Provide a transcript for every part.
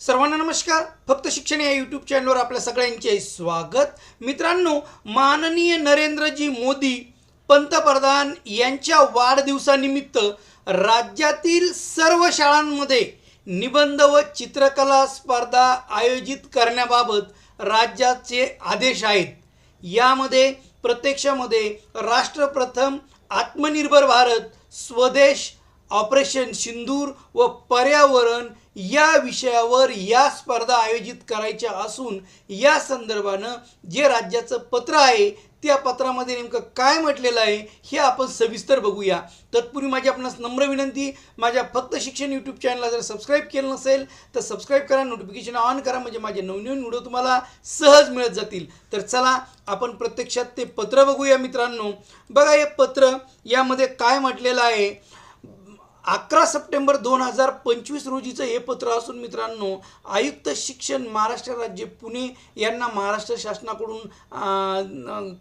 सर्वांना नमस्कार. फक्त शिक्षण या यूट्यूब चॅनलवर आपल्या सगळ्यांचे स्वागत. मित्रांनो माननीय नरेंद्रजी मोदी पंतप्रधान यांच्या वाढदिवसानिमित्त राज्यातील सर्व शाळांमध्ये निबंध व चित्रकला स्पर्धा आयोजित करण्याबाबत राज्याचे आदेश आहेत. यामध्ये प्रत्यक्षामध्ये राष्ट्रप्रथम आत्मनिर्भर भारत स्वदेश ऑपरेशन सिंदूर व पर्यावरण या विषयावर या स्पर्धा आयोजित करायच्या असून या संदर्भानं जे राज्याचं पत्र आहे त्या पत्रामध्ये नेमकं काय म्हटलेलं आहे हे आपण सविस्तर बघूया. तत्पूर्वी माझी आपणास नम्र विनंती माझ्या फक्त शिक्षण यूट्यूब चॅनलला जर सबस्क्राईब केलं नसेल तर सबस्क्राईब करा नोटिफिकेशन ऑन करा म्हणजे माझे नवनवीन व्हिडिओ तुम्हाला सहज मिळत जातील. तर चला आपण प्रत्यक्षात ते पत्र बघूया मित्रांनो. बघा हे पत्र यामध्ये काय म्हटलेलं आहे? अकरा सप्टेंबर दोन हजार पंचवीस रोजीचं हे पत्र असून मित्रांनो आयुक्त शिक्षण महाराष्ट्र राज्य पुणे यांना महाराष्ट्र शासनाकडून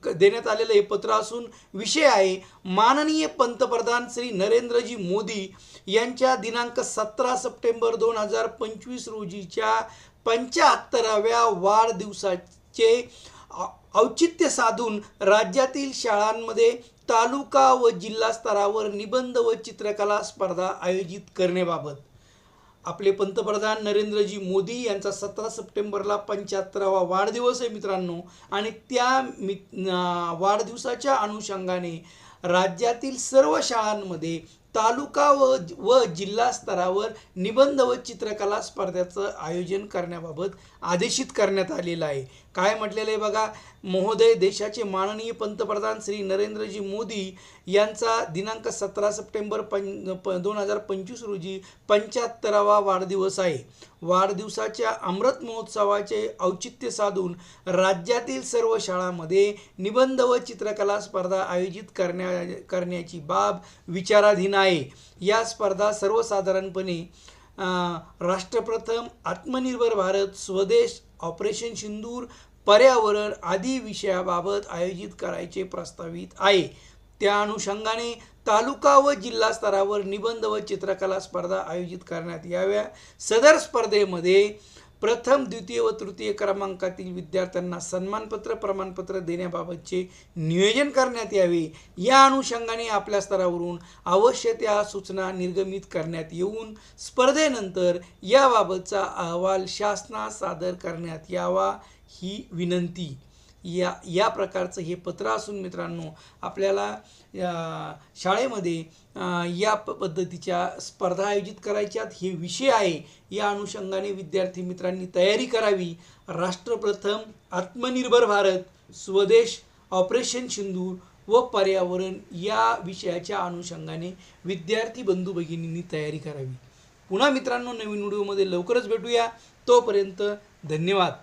क- देण्यात आलेलं हे पत्र असून विषय आहे माननीय पंतप्रधान श्री नरेंद्रजी मोदी यांच्या दिनांक सतरा सप्टेंबर दोन हजार पंचवीस रोजीच्या पंच्याहत्तराव्या वाढदिवसाचे औचित्य साधून राज्यातील शाळांमध्ये तालुका व जिल्हा स्तरावर निबंध व चित्रकला स्पर्धा आयोजित करण्याबाबत. आपले पंतप्रधान नरेंद्रजी मोदी यांचा सतरा सप्टेंबरला पंच्याहत्तरावा वाढदिवस आहे मित्रांनो. आणि त्या मि वाढदिवसाच्या अनुषंगाने राज्यातील सर्व शाळांमध्ये तालुका व व जिल्हा स्तरावर निबंध व चित्रकला स्पर्धेचं आयोजन करण्याबाबत आदेशित करण्यात आलेलं आहे. काय म्हटलेलं आहे बघा? महोदय देशाचे माननीय पंतप्रधान श्री नरेंद्रजी मोदी यांचा दिनांक सतरा सप्टेंबर पं प दोन हजार पंचवीस रोजी पंच्याहत्तरावा वाढदिवस आहे. वाढदिवसाच्या अमृत महोत्सवाचे औचित्य साधून राज्यातील सर्व शाळांमध्ये निबंध व चित्रकला स्पर्धा आयोजित करण्या करण्याची बाब विचाराधीन आहे. या स्पर्धा सर्वसाधारणपणे राष्ट्रप्रथम आत्मनिर्भर भारत स्वदेश ऑपरेशन सिंदूर पर्यावरण आदी विषयाबाबत आयोजित करायचे प्रस्तावित आहे. त्या अनुषंगाने तालुका व जिल्हा स्तरावर निबंध व चित्रकला स्पर्धा आयोजित करण्यात याव्या. सदर स्पर्धेमध्ये प्रथम द्वितीय व तृतीय क्रमांकातील विद्यार्थ्यांना सन्मानपत्र प्रमाणपत्र देण्याबाबतचे नियोजन करण्यात यावे. या अनुषंगाने आपल्या स्तरावरून अवश्य त्या सूचना निर्गमित करण्यात येऊन स्पर्धेनंतर याबाबतचा अहवाल शासनास सादर करण्यात यावा ही विनंती. या या प्रकारचं हे पत्र असून मित्रांनो आपल्याला शाळेमध्ये या प पद्धतीच्या स्पर्धा आयोजित करायच्यात हे विषय आहे या अनुषंगाने विद्यार्थी मित्रांनी तयारी करावी. राष्ट्रप्रथम आत्मनिर्भर भारत स्वदेश ऑपरेशन सिंधू व पर्यावरण या विषयाच्या अनुषंगाने विद्यार्थी बंधू भगिनींनी तयारी करावी. पुन्हा मित्रांनो नवीन व्हिडिओमध्ये लवकरच भेटूया. तोपर्यंत धन्यवाद.